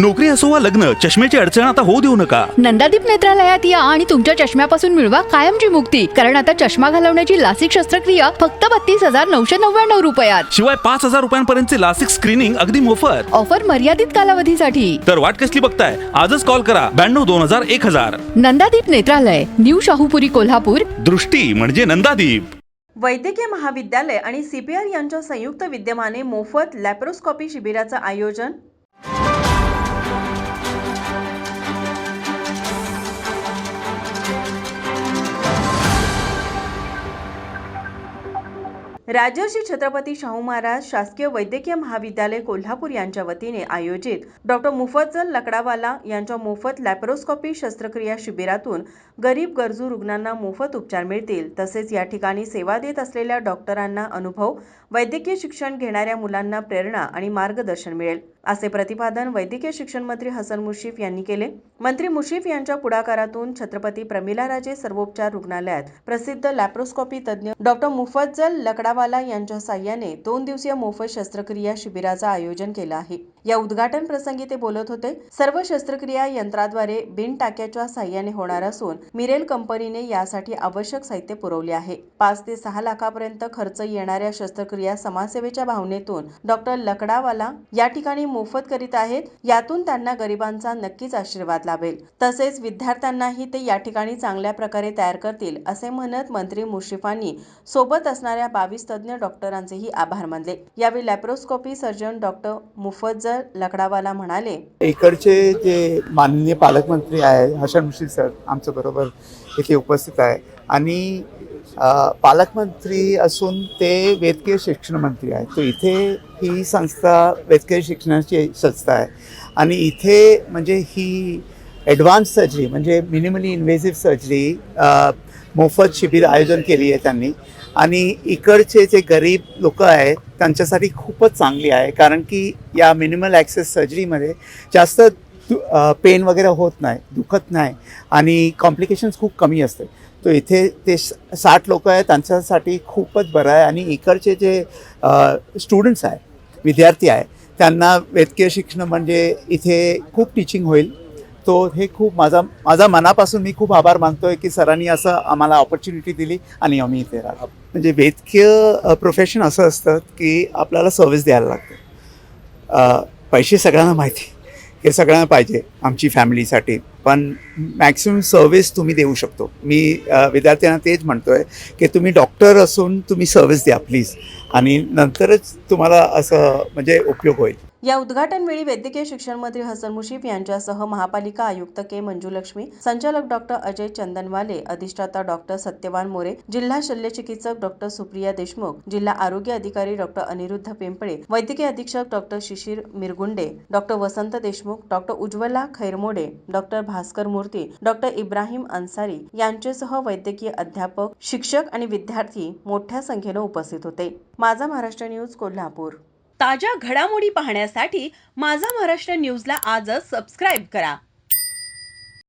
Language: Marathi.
नोकरी असो वा लग्न चष्म्याची अडचण आता होऊ देऊ नका. नंदादीप नेत्रालयात या आणि तुमच्या चष्म्यापासून मिळवा कायमची मुक्ती. कारण आता चष्मा घालवण्याची लासिक शस्त्रक्रिया फक्त बत्तीस हजार नऊशे नव्याण्णव रुपयात. शिवाय पाच हजार रुपयांपर्यंतचे लासिक स्क्रीनिंग अगदी मोफत. ऑफर मर्यादित कालावधीसाठी. तर वाट कसली बघताय? आजच कॉल करा. ब्याण्णव दोन हजार एक हजार. नंदादीप नेत्रालय न्यू शाहूपुरी कोल्हापूर. दृष्टी म्हणजे नंदादीप. वैद्यकीय महाविद्यालय आणि सीपीआर यांच्या संयुक्त विद्यमाने मोफत लॅप्रोस्कॉपी शिबिराचं आयोजन राजर्षी छत्रपती शाहू महाराज शासकीय वैद्यकीय महाविद्यालय कोल्हापूर यांच्या वतीने आयोजित डॉक्टर मुफज्जल लकडावाला यांच्या मोफत लॅप्रोस्कॉपी शस्त्रक्रिया शिबिरातून गरीब गरजू रुग्णांना मोफत उपचार मिळतील. तसेच या ठिकाणी सेवा देत असलेल्या डॉक्टरांना अनुभव वैद्यकीय शिक्षण घेणाऱ्या मुलांना प्रेरणा आणि मार्गदर्शन मिळेल. असे प्रतिपादन वैद्यकीय शिक्षण मंत्री हसन मुशीफ यांनी केले. मंत्री मुशीफ यांच्या पुढाकारातून छत्रपती प्रमिलाराजे सर्वोपचार रुग्णालयात प्रसिद्ध लॅप्रोस्कॉपी तज्ज्ञ डॉक्टर मुफज्जल लकडावाला यांच्या साह्याने दोन दिवसीय मोफत शस्त्रक्रिया शिबिराचं आयोजन केलं आहे. या उद्घाटन प्रसंगी ते बोलत होते सर्व शस्त्रक्रिया यंत्राद्वारे बिन टाक्याच्या साह्याने होणार असून मिरेल कंपनीने यासाठी आवश्यक साहित्य पुरवले आहे. पाच ते सहा लाखापर्यंत खर्च येणाऱ्या शस्त्रक्रिया समाजसेवेच्या भावनेतून डॉक्टर लकडावाला या ठिकाणी मोफत करीत आहेत यातून त्यांना गरिबांचा नक्कीच आशीर्वाद लाभेल. तसेच विद्यार्थ्यांनाही ते या ठिकाणी चांगल्या प्रकारे तयार करतील असे म्हणत मंत्री मुश्रीफांनी सोबत असणाऱ्या बावीस तज्ज्ञ डॉक्टरांचेही आभार मानले. यावेळी laparoscopy surgeon doctor Mufazzal Lakdawala म्हणाले इकडचे जे माननीय पालकमंत्री आहे हसन मुश्रीफ सर आमच्या बरोबर इथे उपस्थित आहे. आणि पालकमंत्री असून ते वैद्यकीय शिक्षण मंत्री आहेत. तो इथे ही संस्था वैद्यकीय शिक्षणाची संस्था आहे. आणि इथे म्हणजे ही ॲडव्हान्स सर्जरी म्हणजे मिनिमली इन्व्हेसिव्ह सर्जरी मोफत शिबिर आयोजन केली आहे त्यांनी. आणि इकडचे जे गरीब लोक आहेत त्यांच्यासाठी खूपच चांगली आहे. कारण की या मिनिमल ॲक्सेस सर्जरीमध्ये जास्त पेन वगैरे होत नाही दुखत नाही आणि कॉम्प्लिकेशन्स खूप कमी असते. तो इथे ते साठ लोक आहेत त्यांच्यासाठी खूपच बरं आहे आणि इकडचे जे स्टुडंट्स आहेत विद्यार्थी आहे त्यांना वैद्यकीय शिक्षण म्हणजे इथे खूप टीचिंग होईल. तो हे खूप माझा माझा मनापासून मी खूप आभार मानतोय की सरांनी असं आम्हाला ऑपॉर्च्युनिटी दिली आणि आम्ही इथे राहतो. म्हणजे वैद्यकीय प्रोफेशन असं असतं की आपल्याला सर्व्हिस द्यायला लागते. पैसे सगळ्यांना माहिती. हे सगळ्यांना पाहिजे आमची फॅमिलीसाठी पण मॅक्सिमम सर्व्हिस तुम्ही देऊ शकतो. मी विद्यार्थ्यांना तेच म्हणतो आहे की तुम्ही डॉक्टर असून तुम्ही सर्व्हिस द्या प्लीज आणि नंतरच तुम्हाला असं म्हणजे उपयोग होईल. या उद्घाटनवेळी वैद्यकीय शिक्षण मंत्री हसन मुशीफ यांच्यासह महापालिका आयुक्त के मंजुलक्ष्मी संचालक डॉक्टर अजय चंदनवाले अधिष्ठाता डॉक्टर सत्यवान मोरे जिल्हा शल्यचिकित्सक डॉक्टर सुप्रिया देशमुख जिल्हा आरोग्य अधिकारी डॉक्टर अनिरुद्ध पिंपळे वैद्यकीय अधीक्षक doctor Shishir Mirgunde doctor Vasant Deshmukh doctor Ujjwala Khairmode doctor Bhaskar Murthy doctor Ibrahim Ansari यांच्यासह वैद्यकीय अध्यापक शिक्षक आणि विद्यार्थी मोठ्या संख्येनं उपस्थित होते. माझा महाराष्ट्र न्यूज कोल्हापूर. ताज्या घडामोडी पाहण्यासाठी माझा महाराष्ट्र न्यूजला आजच सबस्क्राईब करा.